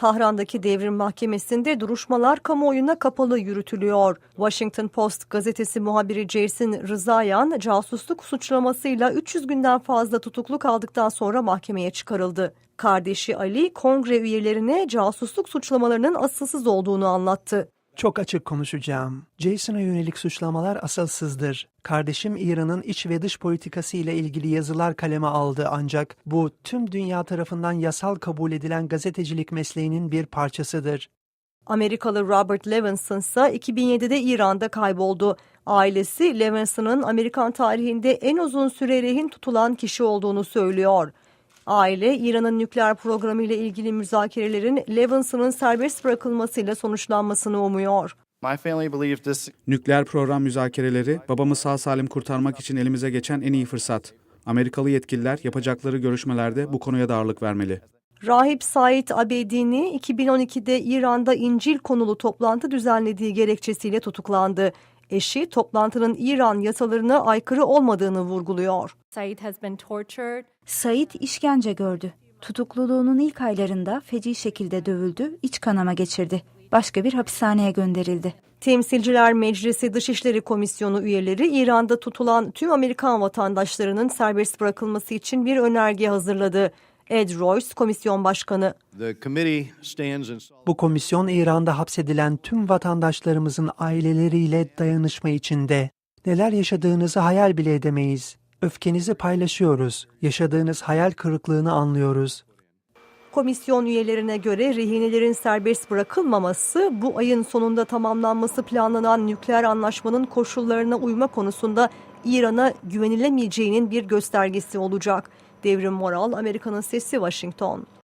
Tahran'daki devrim mahkemesinde duruşmalar kamuoyuna kapalı yürütülüyor. Washington Post gazetesi muhabiri Jason Rızayan casusluk suçlamasıyla 300 günden fazla tutuklu kaldıktan sonra mahkemeye çıkarıldı. Kardeşi Ali kongre üyelerine casusluk suçlamalarının asılsız olduğunu anlattı. Çok açık konuşacağım. Jason'a yönelik suçlamalar asılsızdır. Kardeşim İran'ın iç ve dış politikası ile ilgili yazılar kaleme aldı ancak bu tüm dünya tarafından yasal kabul edilen gazetecilik mesleğinin bir parçasıdır. Amerikalı Robert Levinson ise 2007'de İran'da kayboldu. Ailesi Levinson'ın Amerikan tarihinde en uzun süre rehin tutulan kişi olduğunu söylüyor. Aile, İran'ın nükleer programı ile ilgili müzakerelerin Levinson'ın serbest bırakılmasıyla sonuçlanmasını umuyor. My family believed this Nükleer program müzakereleri babamı sağ salim kurtarmak için elimize geçen en iyi fırsat. Amerikalı yetkililer yapacakları görüşmelerde bu konuya da ağırlık vermeli. Rahip Said Abedini 2012'de İran'da İncil konulu toplantı düzenlediği gerekçesiyle tutuklandı. Eşi toplantının İran yasalarına aykırı olmadığını vurguluyor. Said işkence gördü. Tutukluluğunun ilk aylarında feci şekilde dövüldü, iç kanama geçirdi. Başka bir hapishaneye gönderildi. Temsilciler Meclisi Dışişleri Komisyonu üyeleri İran'da tutulan tüm Amerikan vatandaşlarının serbest bırakılması için bir önerge hazırladı. Ed Royce, komisyon başkanı. Bu komisyon İran'da hapsedilen tüm vatandaşlarımızın aileleriyle dayanışma içinde. Neler yaşadığınızı hayal bile edemeyiz. Öfkenizi paylaşıyoruz. Yaşadığınız hayal kırıklığını anlıyoruz. Komisyon üyelerine göre rehinelerin serbest bırakılmaması bu ayın sonunda tamamlanması planlanan nükleer anlaşmanın koşullarına uyma konusunda İran'a güvenilemeyeceğinin bir göstergesi olacak. Devrim Moral, Amerika'nın Sesi, Washington.